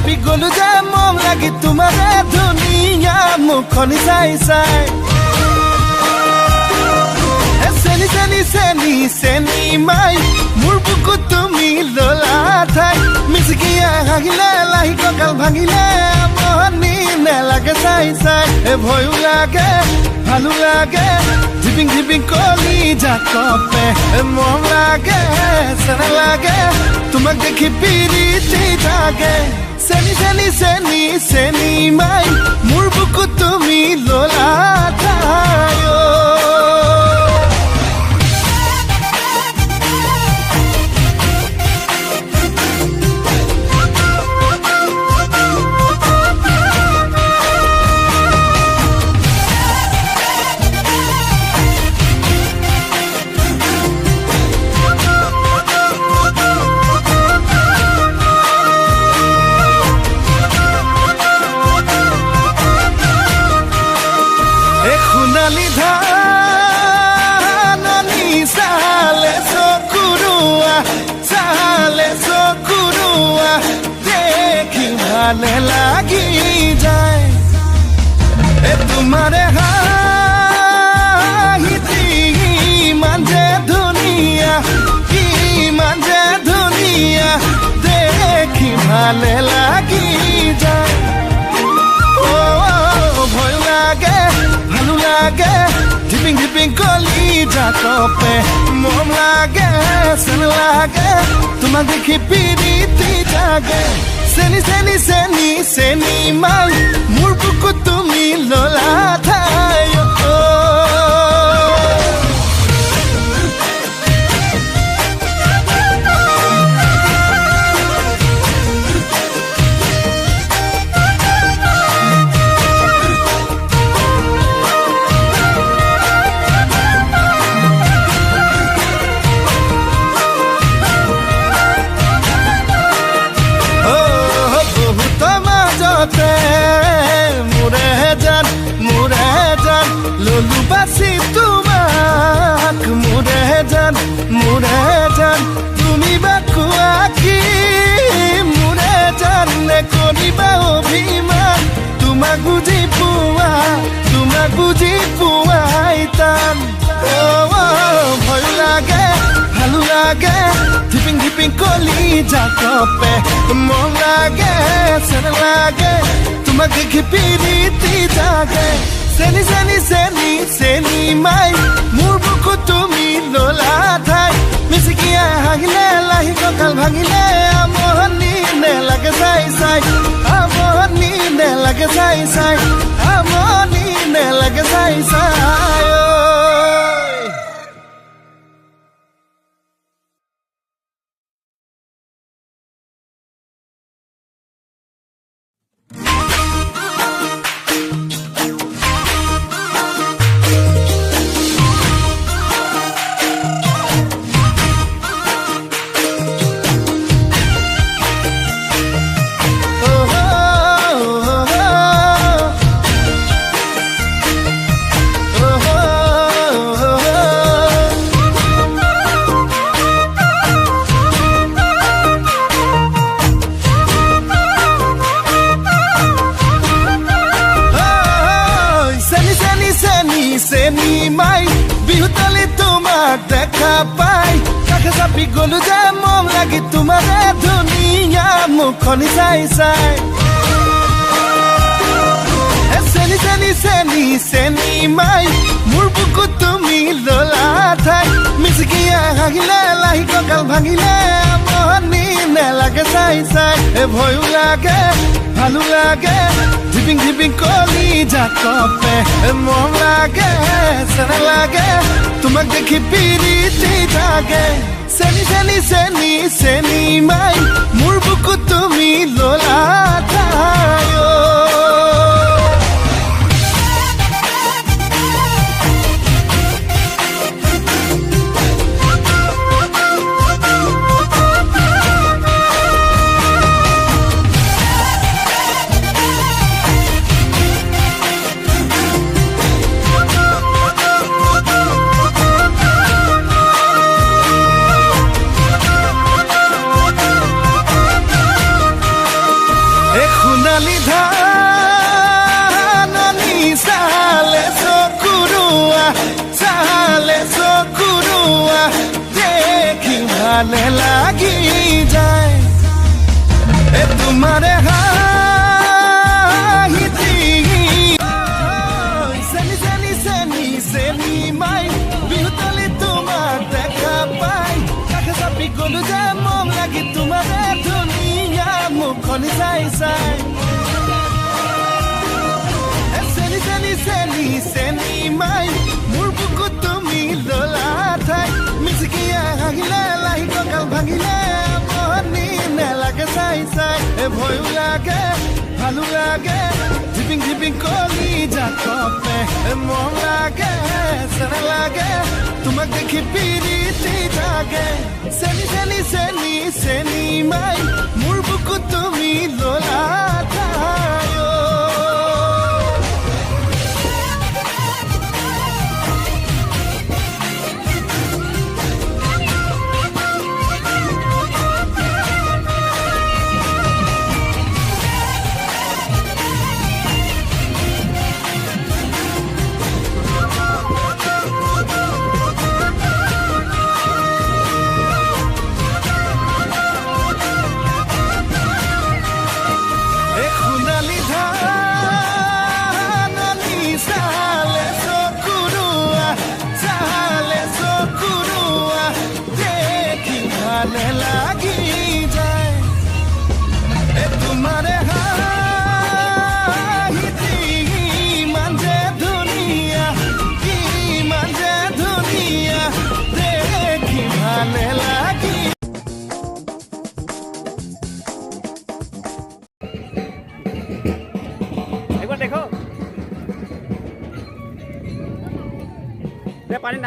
চাপি গলো যে মম লাগি তোমাৰে ধুনীয়া মুখনি চাই চাই। চেনি চেনি চেনি চেনি মাই, মোৰ বুকুত তুমি ললা ঠাই। মিচিকিয়া হাঁহিলে লাহি কঁকাল ভাঙিলে, মহনি নেলাগে চাই চাই। ভয়ো লাগে, ভালো লাগে ঝিপিং ঝিপিং কলি জাকপে মৰম লাগে চেনে লাগে, তোমাক দেখি পিৰিতি জাগে চেনি চেনি চেনি চেনি মাই। মোৰ বুকুত তুমি ললা ঠাই ভালে লাগি যায় এ তোমাৰে হাঁহিটি ইমান যে ধুনীয়া ইমান যে ধুনীয়া দেখি ভালে লাগি যায় ও ভয় লাগে ভালো লাগে ধিপিং ধিপিং কলি জাকপে মৰম লাগে চেন লাগে তোমাক দেখি পিৰিতি জাগে চেনি চেনি চেনি চেনি মাই মোৰ বুকুত তুমি ললা ঠাই বাচি তোমাক। মোৰে জান মোৰে জান তুমি বাকুৱা কি? মোৰে জান নে কৰিবা অভিমান। তোমাক বুজি পোৱা তোমাক বুজি পোৱাই টান ভয় লাগে, ভালো লাগে, ধিপিং ধিপিং কলি জাকপে মন লাগে চেন লাগে, তোমাক দেখি পিৰিতি জাগে। চেনি চেনি চেনি চেনি মাই মোৰ বুকুত তুমি ললা ঠাই মিচিকিয়া হাঁহিলে লাহি কঁকাল ভাঙিলে আমনি নেলাগে চাই চাই আমনি নেলাগে চাই চাই আমনি নেলাগে চাই চাই দেখা পাই। কাষে চাপি গলো যে মন লাগি তোমাৰে ধুনীয়া মুখনি চাই চাই। চেনি চেনি চেনি চেনি মাই, মোৰ বুকুত তুমি ললা ঠাই। মিচিকিয়া হাঁহিলে লাহি কঁকাল ভাঙিলে মহনি নেলাগে চাই এ ভয়ো লাগে, ভালো লাগে। ঝিপিং ঝিপিং কলি জাকপে এ মৰম লাগে চেনে লাগে। তোমাক দেখি পিৰিতি জাগে। চেনি চেনি চেনি চেনি মাই, মোৰ বুকুত তুমি ললা ঠাই ভালে লাগি যায় এ তোমারে হাহিতি চাই এ ভয়ো লাগে ভালো লাগে ঝিপিং ঝিপিং কলি যা কপে এ মন লাগে চেনা লাগে তোমাক দেখি পিৰিতি জাগে চেনি চেনি চেনি চেনি মাই মোৰ বুকু তুমি ললা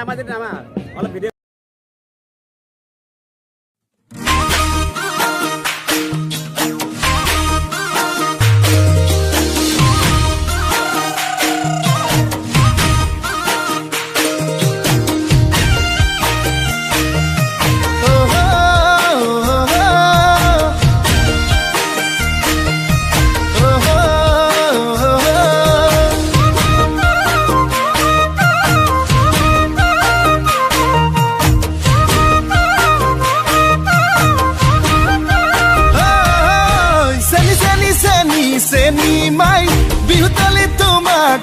ఏమాదిరినామా వాళ్ళ బిర్యానీ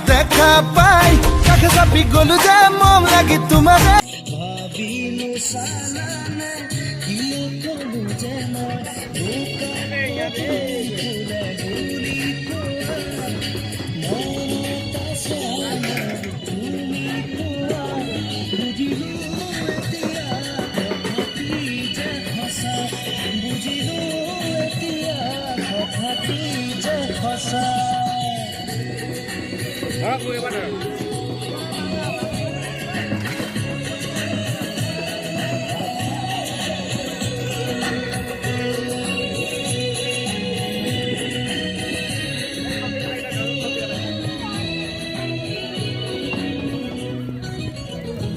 দেখা পাই। কাকে চাপি গলো যে মম লাগি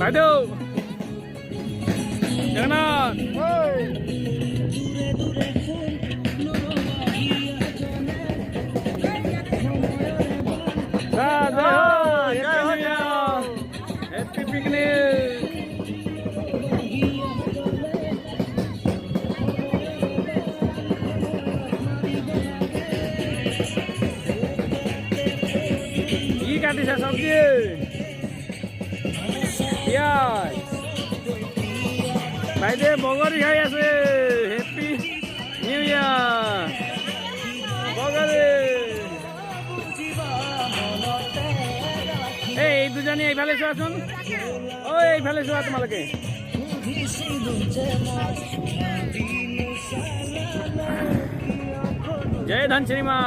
来都 পিঁয়াজ বাইদেউ বগৰী খাই আছে। হেপী নিউ ইয়াৰ বগৰী। এই দুজনী এইফালে চোৱাচোন। ঐ, এইফালে চোৱা তোমালোকে। জয় ধনশ্ৰী মা